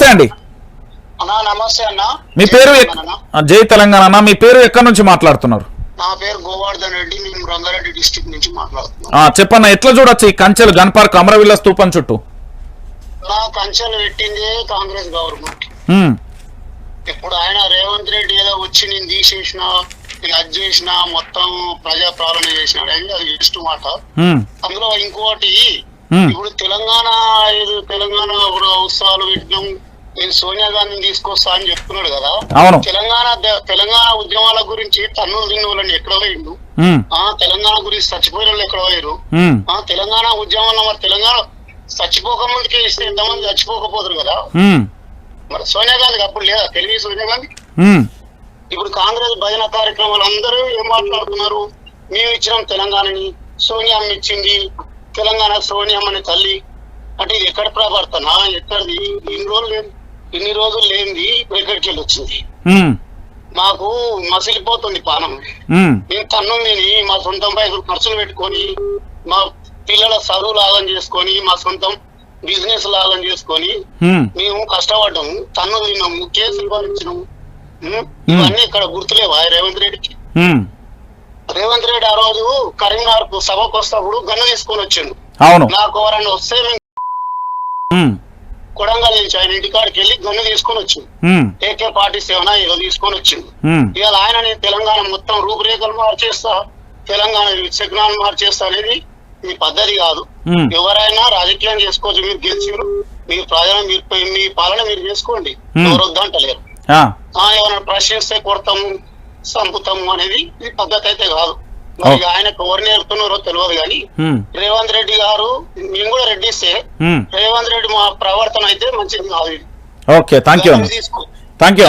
నమస్తే అండి. అన్నా నమస్తే అన్న. మీ పేరు జై తెలంగాణ అన్న. మీ పేరు ఎక్కడి నుంచి మాట్లాడుతున్నారు? నా పేరు గోవర్ధన్ రెడ్డి నేను రంగారెడ్డి డిస్టిక్ నుంచి మాట్లాడుతున్నాను. చెప్పన్న ఎట్లా చూడొచ్చు ఈ కంచెలు గన్ పార్క్ స్తూపం చుట్టూ? నా కంచెలు పెట్టింది కాంగ్రెస్ గవర్నమెంట్. ఇప్పుడు ఆయన రేవంత్ రెడ్డి ఏదో వచ్చి నేను తీసేసిన నేను అది చేసిన మొత్తం ప్రజా పాలన చేసినాడు. అది ఇష్టం మాట? అందులో ఇంకోటి ఇప్పుడు తెలంగాణ తెలంగాణ ఉత్సవాలు పెట్టినాం. నేను సోనియా గాంధీని తీసుకొస్తా అని చెప్తున్నాడు కదా. అవును. తెలంగాణ తెలంగాణ ఉద్యమాల గురించి తన్నులు తిన్న వాళ్ళని ఎక్కడ పోయిండు? ఆ తెలంగాణ గురించి చచ్చిపోయిన వాళ్ళు ఎక్కడ పోయారు ఆ తెలంగాణ ఉద్యమంలో మరి తెలంగాణ చచ్చిపోక ముందుకే ఇస్తే ఎంతమంది చచ్చిపోకపోతారు కదా? మరి సోనియా గాంధీకి అప్పుడు లేదా? తెలివి సోనియా గాంధీ? ఇప్పుడు కాంగ్రెస్ భజన కార్యక్రమాలు అందరూ ఏం మాట్లాడుతున్నారు? మేము ఇచ్చినాం తెలంగాణని సోనియమ్మ ఇచ్చింది తెలంగాణ సోనియమ్మని తల్లి. అంటే ఇది ఎక్కడ ప్రవర్తన ఎక్కడిది? ఇన్ని రోజులు ఇన్ని రోజులు లేనిది ఎక్కడికి వెళ్ళి వచ్చింది మాకు మసిలిపోతుంది పానం. నేను తన్ను తిని మా సొంతం పైసలు ఖర్చులు పెట్టుకొని మా పిల్లల చదువు లాగం చేసుకొని మా సొంతం బిజినెస్ లాగం చేసుకొని మేము కష్టపడ్డాము. తన్ను తిన్నాము. కేసులు భరించినాము? ఇవన్నీ ఇక్కడ గుర్తులేవా? రేవంత్ రెడ్డికి? రేవంత్ రెడ్డి ఆ రోజు కరీంనగర్కు సభకు వస్తప్పుడు గన్ను తీసుకొని వచ్చిండు. నాకు ఎవరన్నా వస్తే కొడంగల్ నుంచి ఆయన ఇంటికాడికి వెళ్ళి గన్ను తీసుకొని వచ్చిండు ఉమ్, ఏకే పార్టీ సేవన ఏదో తీసుకొని వచ్చిండు ఉమ్, ఇవాళ ఆయన నేను తెలంగాణ మొత్తం రూపురేఖలు మార్చేస్తా తెలంగాణ శకనాలు మార్చేస్తా అనేది మీ పద్ధతి కాదు. ఎవరైనా రాజకీయం చేసుకోవచ్చు మీరు గెలిచారు మీ ప్రజలు మీరు మీ పాలన మీరు చేసుకోండి. ఎవరు వద్దంటలేరు ఆ, ఆ, ఎవరైనా ప్రశ్నిస్తే కొడతాము చంపుతాము అనేది ఈ పద్ధతి అయితే కాదు. మరి ఆయనకు ఎవరు నేర్పుతున్నారో తెలియదు కానీ రేవంత్ రెడ్డి గారు మేము కూడా రెడ్డిస్తే. రేవంత్ రెడ్డి మా ప్రవర్తన అయితే మంచిది కాదు. Okay thank you thank you